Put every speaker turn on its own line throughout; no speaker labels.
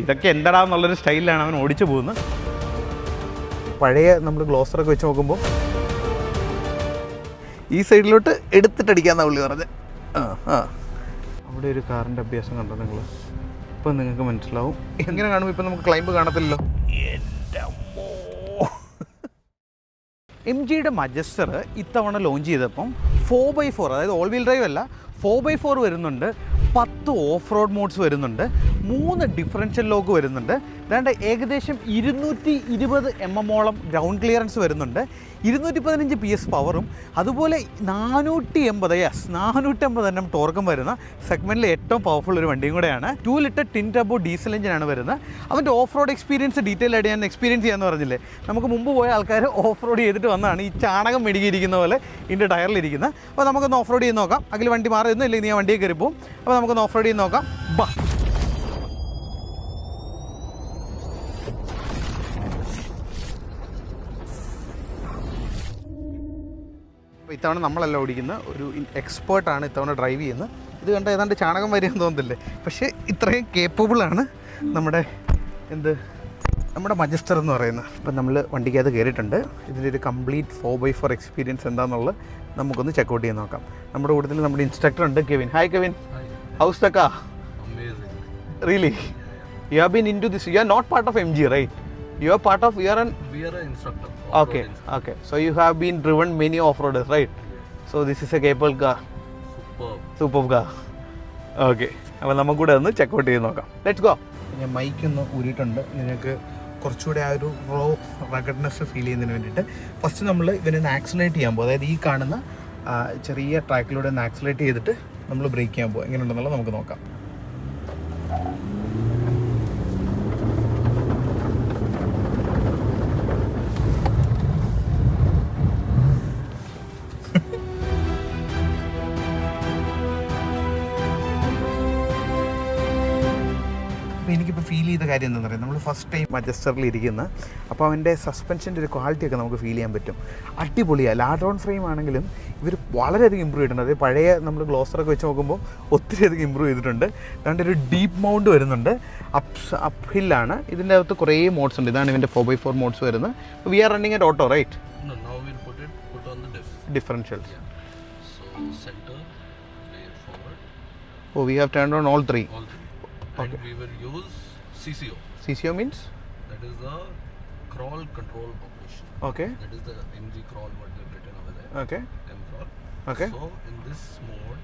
ഇതൊക്കെ എന്താടാന്നുള്ളൊരു സ്റ്റൈലിലാണ് അവൻ ഓടിച്ചു പോകുന്നത്. പഴയ നമ്മൾ ഗ്ലോസറൊക്കെ വെച്ച് നോക്കുമ്പോൾ ഈ സൈഡിലോട്ട് എടുത്തിട്ടടിക്കാന്നാ പുള്ളി പറഞ്ഞത്. ആ ആ. അവിടെ ഒരു കാറിന്റെ അഭ്യാസം കണ്ടോ നിങ്ങൾ ഇപ്പം നിങ്ങൾക്ക് മനസ്സിലാവും. എങ്ങനെ കാണും? ഇപ്പം നമുക്ക് ക്ലൈമ്പ് കാണത്തില്ലല്ലോ. എം ജിയുടെ മജസ്റ്റർ ഇത്തവണ ലോഞ്ച് ചെയ്തപ്പം ഫോർ ബൈ ഫോർ അതായത് ഓൾ വീൽ ഡ്രൈവ് അല്ല ഫോർ ബൈ ഫോർ വരുന്നുണ്ട്. പത്ത് ഓഫ് റോഡ് മോഡ്സ് വരുന്നുണ്ട്. മൂന്ന് ഡിഫറൻഷ്യൽ ലോക്ക് വരുന്നുണ്ട്. അതാണ്ട് ഏകദേശം ഇരുന്നൂറ്റി ഇരുപത് എം എമ്മോളം ഗ്രൗണ്ട് ക്ലിയറൻസ് വരുന്നുണ്ട്. ഇരുന്നൂറ്റി പതിനഞ്ച് പി എസ് പവറും അതുപോലെ നാനൂറ്റി എൺപത് യെസ് നാനൂറ്റി അമ്പത് എണ്ണം ടോർക്കും വരുന്ന സെഗ്മെന്റിലെ ഏറ്റവും പവർഫുൾ ഒരു വണ്ടിയും കൂടെയാണ്. Two litre twin turbo diesel എഞ്ചിനാണ് വരുന്നത്. അവന്റെ ഓഫ് റോഡ് എക്സ്പീരിയൻസ് ഡീറ്റെയിൽ ആയിട്ട് ഞാൻ എക്സ്പീരിയൻസ് ചെയ്യാമെന്ന് പറഞ്ഞില്ലേ? നമുക്ക് മുമ്പ് പോയ ആൾക്കാർ ഓഫ് റോഡ് ചെയ്തിട്ട് വന്നതാണ് ഈ ചാണകം മെഴുകിയിരിക്കുന്ന പോലെ ഇതിന്റെ ടയറിലിരിക്കുന്നത് അപ്പോൾ നമുക്കൊന്ന് ഓഫ് റോഡ് ചെയ്ത് നോക്കാം. അതിൽ വണ്ടി മാറുന്നു ഇല്ലെങ്കിൽ നീ ആ വണ്ടിയിൽ കയറി പോകും അപ്പോൾ നമുക്കൊന്ന് ഓഫ് റോഡ് ചെയ്ത് നോക്കാം. ഇത്തവണ നമ്മളല്ല ഓടിക്കുന്ന ഒരു എക്സ്പേർട്ടാണ് ഇത്തവണ ഡ്രൈവ് ചെയ്യുന്നത്. ഇത് കണ്ട ഏതാണ്ട് ചാണകം വരെയെന്ന് തോന്നുന്നില്ലേ? പക്ഷേ ഇത്രയും കേപ്പബിളാണ് നമ്മുടെ എന്ത്? നമ്മുടെ മജസ്റ്റർ എന്ന് പറയുന്നത്. ഇപ്പം നമ്മൾ വണ്ടിക്കകത്ത് കയറിയിട്ടുണ്ട്. ഇതിന്റെ ഒരു complete four by four experience എന്താണെന്നുള്ളത് നമുക്കൊന്ന് ചെക്കൗട്ട് ചെയ്ത് നോക്കാം. നമ്മുടെ കൂടുതൽ നമ്മുടെ ഇൻസ്ട്രക്ടർ ഉണ്ട് Kevin hi Kevin how's that
Amazing.
Really you have been in to this you are not part of M G right you are part of you are okay
We are an instructor.
Okay, okay. So you have been driven many off-roaders, right? So this is a capable car,
Superb.
superb car. Okay അപ്പോൾ നമുക്കൂടെ ഒന്ന് check out ചെയ്ത് നോക്കാം. Let's go ഞാൻ mic ഒന്ന് ഊരിയിട്ടുണ്ട്. നിങ്ങൾക്ക് കുറച്ചുകൂടെ ആ ഒരു റോ റഗഡ്നെസ് ഫീൽ ചെയ്യുന്നതിന് വേണ്ടിയിട്ട്. ഫസ്റ്റ് നമ്മൾ ഇവനെ ഒന്ന് ആക്സിലേറ്റ് ചെയ്യാൻ പോകും അതായത് ഈ കാണുന്ന ചെറിയ ട്രാക്കിലൂടെ ഒന്ന് ആക്സിലേറ്റ് ചെയ്തിട്ട് നമ്മൾ ബ്രേക്ക് ചെയ്യാൻ പോകും എങ്ങനെയുണ്ടെന്നുള്ളത് നമുക്ക് നോക്കാം. ഫീൽ ചെയ്ത കാര്യം എന്താണെന്ന് പറയുക നമ്മൾ ഫസ്റ്റ് ടൈം മജസ്റ്ററിൽ ഇരിക്കുന്ന അപ്പോൾ അവന്റെ സസ്പെൻഷന്റെ ഒരു ക്വാളിറ്റി ഒക്കെ നമുക്ക് ഫീൽ ചെയ്യാൻ പറ്റും. അടിപൊളിയാണ് ലാഡോൺ ഫ്രെയിം ആണെങ്കിലും ഇവർ വളരെയധികം ഇമ്പ്രൂവ് ചെയ്തിട്ടുണ്ട്. അതായത് പഴയ നമ്മൾ ഗ്ലോസറൊക്കെ വെച്ച് നോക്കുമ്പോൾ ഒത്തിരി അധികം ഇമ്പ്രൂവ് ചെയ്തിട്ടുണ്ട്. അതുകൊണ്ട് ഒരു ഡീപ്പ് മൗണ്ട് വരുന്നുണ്ട്. അപ്സ് അപ്പ് ഹില്ലാണ് ഇതിന്റെ അകത്ത് കുറേ മോഡ്സ് ഉണ്ട്. ഇതാണ് ഇവന്റെ ഫോർ ബൈ ഫോർ മോഡ്സ് വരുന്നത്. We are running at auto right. Differentials oh we have turn on all three.
and we will use CCO.
CCO means?
That is the crawl control operation.
Okay.
That is the NG crawl what they've written over there.
Okay.
M crawl.
Okay.
So in this mode,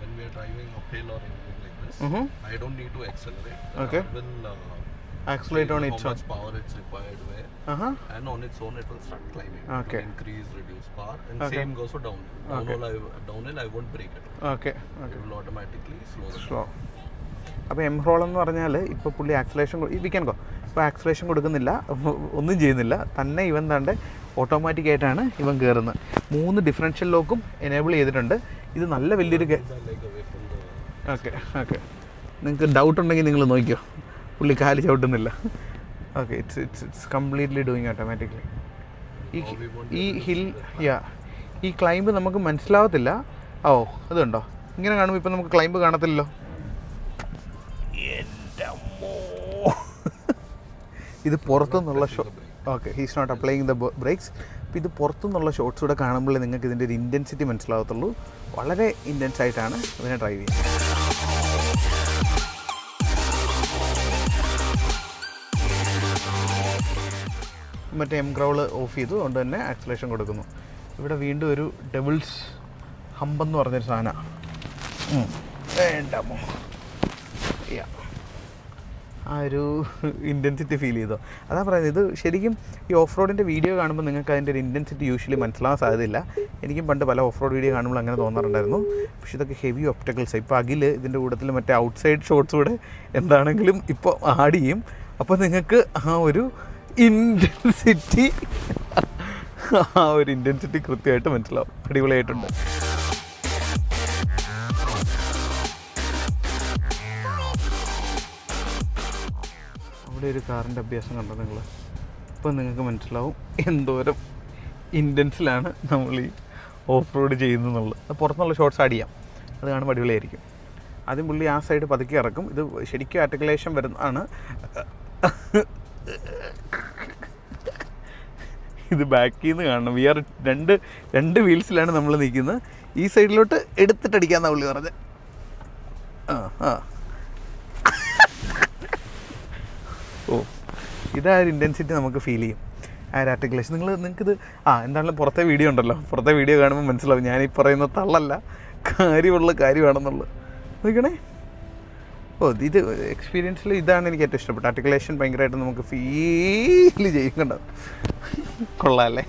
when we are driving uphill or anything like this,
mm-hmm.
I don't need to accelerate. The
okay.
Car will uh,
accelerate
on
its
how much own. power it's required where,
uh-huh.
and on its own it will start climbing.
Okay.
increase, reduce power, and
okay.
same goes for downhill. Downhill, okay. I, downhill I won't break it.
Okay.
okay.
It
will automatically slow. Slow.
Down. അപ്പോൾ M roll എന്ന് പറഞ്ഞാൽ ഇപ്പോൾ പുള്ളി acceleration വിക്കാൻ കോ ഇപ്പോൾ acceleration കൊടുക്കുന്നില്ല ഒന്നും ചെയ്യുന്നില്ല. തന്നെ ഇവൻ താണ്ട് ഓട്ടോമാറ്റിക് ആയിട്ടാണ് ഇവൻ കയറുന്നത് മൂന്ന് ഡിഫറൻഷ്യൽ ലോക്കും എനേബിൾ ചെയ്തിട്ടുണ്ട്. ഇത് നല്ല വലിയൊരു ഓക്കെ ഓക്കെ നിങ്ങൾക്ക് ഡൗട്ട് ഉണ്ടെങ്കിൽ നിങ്ങൾ നോക്കിയോ പുള്ളി കാൽ ചവിട്ടുന്നില്ല. Okay it's it's it's completely doing automatically ഈ ഈ ഹിൽ യാ ഈ ക്ലൈമ്പ് നമുക്ക് മനസ്സിലാവത്തില്ല. ഓ അതുണ്ടോ? ഇങ്ങനെ കാണുമ്പോൾ ഇപ്പം നമുക്ക് ക്ലൈമ്പ് കാണത്തില്ലല്ലോ. ഇത് പുറത്തുനിന്നുള്ള show okay he's not applying the brakes അപ്പോൾ ഇത് പുറത്തുനിന്നുള്ള ഷോട്ട്സ് കൂടെ കാണുമ്പോഴേ നിങ്ങൾക്ക് ഇതിന്റെ ഒരു ഇന്റൻസിറ്റി മനസ്സിലാകത്തുള്ളൂ. വളരെ ഇന്റൻസ് ആയിട്ടാണ് ഇതിനെ ഡ്രൈവ് ചെയ്യുന്നത്. മറ്റേ എം ക്രൗൾ ഓഫ് ചെയ്തു അതുകൊണ്ട് തന്നെ ആക്സലേഷൻ കൊടുക്കുന്നു. ഇവിടെ വീണ്ടും ഒരു ഡബിൾസ് ഹമ്പെന്ന് പറഞ്ഞൊരു സാധനമാണ് വേണ്ടമോ യാ ആ ഒരു ഇന്റൻസിറ്റി ഫീൽ ചെയ്തോ? അതാ പറയുന്നത് ഇത് ശരിക്കും ഈ ഓഫ് റോഡിന്റെ വീഡിയോ കാണുമ്പോൾ നിങ്ങൾക്ക് അതിന്റെ ഒരു ഇന്റൻസിറ്റി യൂഷ്വലി മനസ്സിലാവാൻ സാധ്യതയില്ല. എനിക്കും പണ്ട് പല ഓഫ് റോഡ് വീഡിയോ കാണുമ്പോൾ അങ്ങനെ തോന്നാറുണ്ടായിരുന്നു. പക്ഷേ ഇതൊക്കെ ഹെവി ഒപ്റ്റക്കിൾസ് ഇപ്പോൾ അഖിൽ ഇതിന്റെ കൂട്ടത്തിൽ മറ്റേ ഔട്ട്സൈഡ് ഷോട്ട്സ് കൂടെ എന്താണെങ്കിലും ഇപ്പോൾ ആഡ് ചെയ്യും. അപ്പോൾ നിങ്ങൾക്ക് ആ ഒരു ഇന്റൻസിറ്റി ആ ഒരു ഇന്റൻസിറ്റി കൃത്യമായിട്ട് മനസ്സിലാവും. അടിപൊളിയായിട്ടുണ്ട്. അവിടെ ഒരു കാറിന്റെ അഭ്യാസം കണ്ടോ നിങ്ങൾ? ഇപ്പം നിങ്ങൾക്ക് മനസ്സിലാവും എന്തോരം ഇന്റൻസിലാണ് നമ്മൾ ഈ ഓഫ് റോഡ് ചെയ്യുന്നതെന്നുള്ളത്. അത് പുറത്തുനിന്നുള്ള ഷോർട്സ് ആഡ് ചെയ്യാം. അത് കാണുമ്പോൾ അടിപൊളിയായിരിക്കും. ആദ്യം പുള്ളി ആ സൈഡ് പതുക്കി ഇറക്കും. ഇത് ശരിക്കും ആർട്ടിക്കുലേഷൻ വരുന്നതാണ്. ഇത് ബാക്കിൽ നിന്ന് കാണണം. വി ആർ രണ്ട് രണ്ട് വീൽസിലാണ് നമ്മൾ നിൽക്കുന്നത്. ഈ സൈഡിലോട്ട് എടുത്തിട്ടടിക്കാന്നാണ് പുള്ളി പറഞ്ഞത്. ആ ആ. ഓ. ഇതാ ഒരു ഇന്റൻസിറ്റി നമുക്ക് ഫീൽ ചെയ്യും. ആ ഒരു ആർട്ടിക്കുലേഷൻ നിങ്ങൾ നിങ്ങൾക്കിത് ആ എന്താണെങ്കിലും പുറത്തെ വീഡിയോ ഉണ്ടല്ലോ. പുറത്തെ വീഡിയോ കാണുമ്പോൾ മനസ്സിലാവും. ഞാൻ ഈ പറയുന്ന തള്ളല്ല. കാര്യമുള്ള കാര്യമാണെന്നുള്ളത്. നോക്കണേ ഓ ഇത് എക്സ്പീരിയൻസിൽ ഇതാണ് എനിക്ക് ഏറ്റവും ഇഷ്ടപ്പെട്ടത്. ആർട്ടിക്കുലേഷൻ ഭയങ്കരമായിട്ട് നമുക്ക് ഫീൽ ചെയ്യും കണ്ടോ? കൊള്ളാം അല്ലേ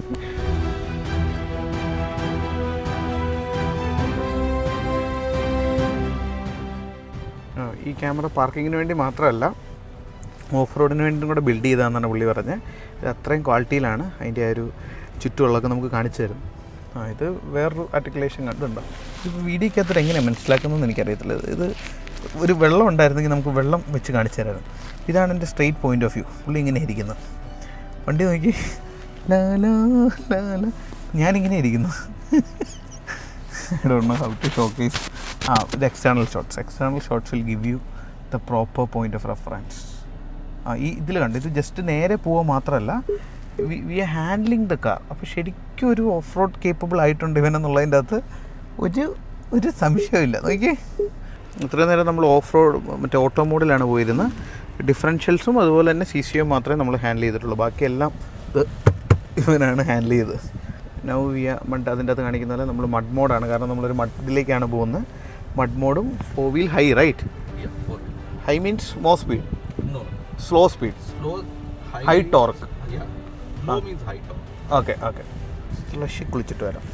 ഈ ക്യാമറ പാർക്കിങ്ങിന് വേണ്ടി മാത്രമല്ല ഓഫ് റോഡിന് വേണ്ടിയും കൂടെ ബിൽഡ് ചെയ്തതെന്നാണ് പുള്ളി പറഞ്ഞത്. ഇത് അത്രയും ക്വാളിറ്റിയിലാണ് അതിന്റെ ആ ഒരു ചുറ്റുമുള്ളതൊക്കെ നമുക്ക് കാണിച്ചു തരും ആ ഇത് വേറൊരു ആർട്ടിക്കുലേഷൻ കണ്ടുണ്ടോ ഇത് വീഡിയോക്കകത്ത് എങ്ങനെയാണ് മനസ്സിലാക്കുന്നതെന്ന് എനിക്കറിയത്തില്ല. ഇത് ഒരു വെള്ളം ഉണ്ടായിരുന്നെങ്കിൽ നമുക്ക് വെള്ളം വെച്ച് കാണിച്ചു തരാമായിരുന്നു. ഇതാണ് എന്റെ സ്ട്രെയിറ്റ് പോയിന്റ് ഓഫ് വ്യൂ പുള്ളി ഇങ്ങനെ ഇരിക്കുന്നത് വണ്ടി നോക്കി. ലാലാ ഞാനിങ്ങനെ ഇരിക്കുന്നു. ഷോക്കേസ് ആ ഇത് external to external Ah, will give you the proper point of reference. ആ ഈ ഇതിൽ കണ്ട്? ഇത് ജസ്റ്റ് നേരെ പോവുക മാത്രമല്ല we are handling the car അപ്പോൾ ശരിക്കും ഒരു ഓഫ് റോഡ് കേപ്പബിൾ ആയിട്ടുണ്ട് ഇവനെന്നുള്ളതിന്റെ അകത്ത് ഒരു ഒരു സംശയമില്ല നോക്കിയേ. ഇത്രയും നേരം നമ്മൾ ഓഫ് റോഡ് മറ്റേ ഓട്ടോ മോഡിലാണ് പോയിരുന്നത് ഡിഫറൻഷ്യൽസും അതുപോലെ തന്നെ സി സിയും മാത്രമേ നമ്മൾ ഹാൻഡിൽ ചെയ്തിട്ടുള്ളൂ. ബാക്കിയെല്ലാം ഇത് ഇവനാണ് ഹാൻഡിൽ ചെയ്തത്. നൗ വിയ മഡ് അതിന്റെ അകത്ത് കാണിക്കുന്ന പോലെ നമ്മൾ മഡ് മോഡാണ് കാരണം നമ്മളൊരു മഡിലേക്കാണ് പോകുന്നത്. Mud മോഡും four wheel high right high means more speed slow speed
slow high torque.
Okay okay flush കുളിച്ചിട്ട് വരാം.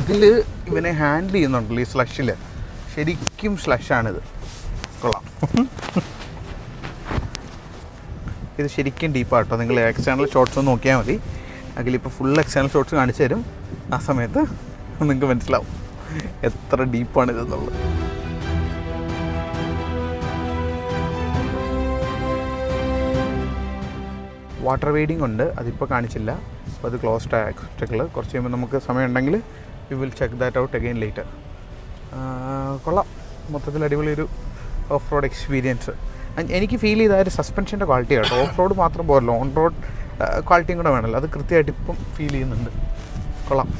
ഇതിൽ ഇവനെ ഹാൻഡിൽ ചെയ്യുന്നുണ്ടല്ലോ ഈ സ്ലഷിൽ ശരിക്കും സ്ലഷാണിത് കൊള്ളാം. ഇത് ശരിക്കും ഡീപ്പാട്ടോ നിങ്ങൾ എക്സ്റ്റേണൽ ഷോട്ട്സ് ഒന്ന് നോക്കിയാൽ മതി. അതിലിപ്പോൾ ഫുൾ എക്സ്റ്റേണൽ ഷോട്ട്സ് കാണിച്ചു തരും. ആ സമയത്ത് നിങ്ങൾക്ക് മനസ്സിലാവും എത്ര ഡീപ്പാണ് ഇതെന്നുള്ളത്. വാട്ടർ വെയ്ഡിങ് ഉണ്ട് അതിപ്പോൾ കാണിച്ചില്ല. അപ്പോൾ അത് ക്ലോസ്ഡ് ആയ ആക്സിറ്റകൾ കുറച്ച് കഴിയുമ്പോൾ നമുക്ക് സമയമുണ്ടെങ്കിൽ we will check that out again later കൊള്ളാം. മൊത്തത്തിൽ അടിപൊളി ഒരു ഓഫ് റോഡ് എക്സ്പീരിയൻസ് എനിക്ക് ഫീൽ ചെയ്ത ഒരു സസ്പെൻഷന്റെ ക്വാളിറ്റി കേട്ടോ ഓഫ് റോഡ് മാത്രം പോരല്ലോ. ഓൺ റോഡ് ക്വാളിറ്റിയും കൂടെ വേണമല്ലോ അത് കൃത്യമായിട്ട് ഇപ്പം ഫീൽ ചെയ്യുന്നുണ്ട്. കൊള്ളാം.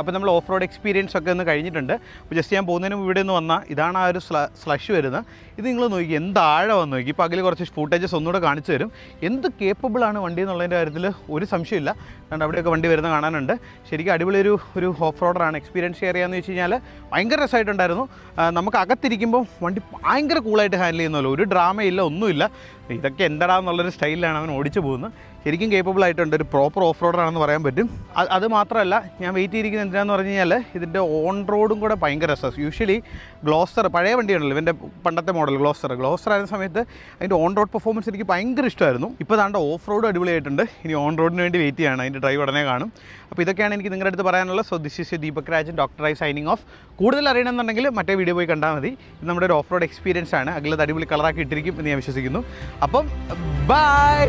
അപ്പോൾ നമ്മൾ ഓഫ് റോഡ് എക്സ്പീരിയൻസ് ഒക്കെ ഒന്ന് കഴിഞ്ഞിട്ടുണ്ട്. അപ്പോൾ ജസ്റ്റ് ഞാൻ പോകുന്നതിന് ഇവിടെ നിന്ന് വന്നാൽ ഇതാണ് ആ ഒരു സ്ലഷ് വരുന്നത്. ഇത് നിങ്ങൾ നോക്കി എന്ത് ആഴമാണെന്ന് നോക്കി. ഇപ്പോൾ അതിൽ കുറച്ച് ഫൂട്ടേജസ് ഒന്നുകൂടെ കാണിച്ചു തരും. എന്ത് കേപ്പബിൾ ആണ് വണ്ടി എന്നുള്ളതിന്റെ കാര്യത്തിൽ ഒരു സംശയമില്ല കാരണം അവിടെയൊക്കെ വണ്ടി വരുന്ന കാണാനുണ്ട്. ശരിക്കും അടിപൊളി ഒരു ഒരു ഓഫ് റോഡറാണ് എക്സ്പീരിയൻസ് ഷെയർ ചെയ്യാമെന്ന് വെച്ച് കഴിഞ്ഞാൽ ഭയങ്കര രസമായിട്ടുണ്ടായിരുന്നു. നമുക്ക് അകത്തിരിക്കുമ്പോൾ വണ്ടി ഭയങ്കര കൂളായിട്ട് ഹാൻഡിൽ ചെയ്യുന്നല്ലോ ഒരു ഡ്രാമയില്ല ഒന്നുമില്ല. ഇതൊക്കെ എന്തടാ സ്റ്റൈലിലാണ് അവൻ ഓടിച്ചു പോകുന്നത്. ശരിക്കും കേപ്പബിൾ ആയിട്ടുണ്ട്. ഒരു പ്രോപ്പർ ഓഫ് റോഡറാണെന്ന് പറയാൻ പറ്റും. അത് മാത്രമല്ല ഞാൻ വെയിറ്റ് ചെയ്തിരിക്കുന്നത് എന്തിനാന്ന് പറഞ്ഞു കഴിഞ്ഞാൽ ഇതിന്റെ ഓൺ റോഡും കൂടെ ഭയങ്കര രസമാണ് യൂഷ്വലി ഗ്ലോസ്റ്റർ പഴയ വണ്ടിയാണല്ലോ ഇവന്റെ പണ്ടത്തെ മോഡൽ ഗ്ലോസ്റ്റർ ഗ്ലോസ്റ്റർ ആയ സമയത്ത് അതിന്റെ ഓൺ റോഡ് പെർഫോമൻസ് എനിക്ക് ഭയങ്കര ഇഷ്ടമായിരുന്നു. ഇപ്പോൾ താണ്ട ഓഫ് റോഡ് അടിപൊളിയായിട്ടുണ്ട്. ഇനി ഓൺ റോഡിന് വേണ്ടി വെയിറ്റ് ചെയ്യണം. അതിന്റെ ഡ്രൈവ് ഉടനെ കാണും. അപ്പോൾ ഇതൊക്കെയാണ് എനിക്ക് നിങ്ങളുടെ അടുത്ത് പറയാനുള്ള so this is Deepak Rajan doctor I signing off കൂടുതൽ അറിയണമെന്നുണ്ടെങ്കിൽ മറ്റേ വീഡിയോ പോയി കണ്ടാൽ മതി. ഇത് നമ്മുടെ ഒരു ഓഫ് റോഡ് എക്സ്പീരിയൻസ് ആണ്. അകലത് അടിപൊളി കളറാക്കി ഇട്ടിരിക്കും എന്ന് ഞാൻ വിശ്വസിക്കുന്നു. അപ്പം ബൈ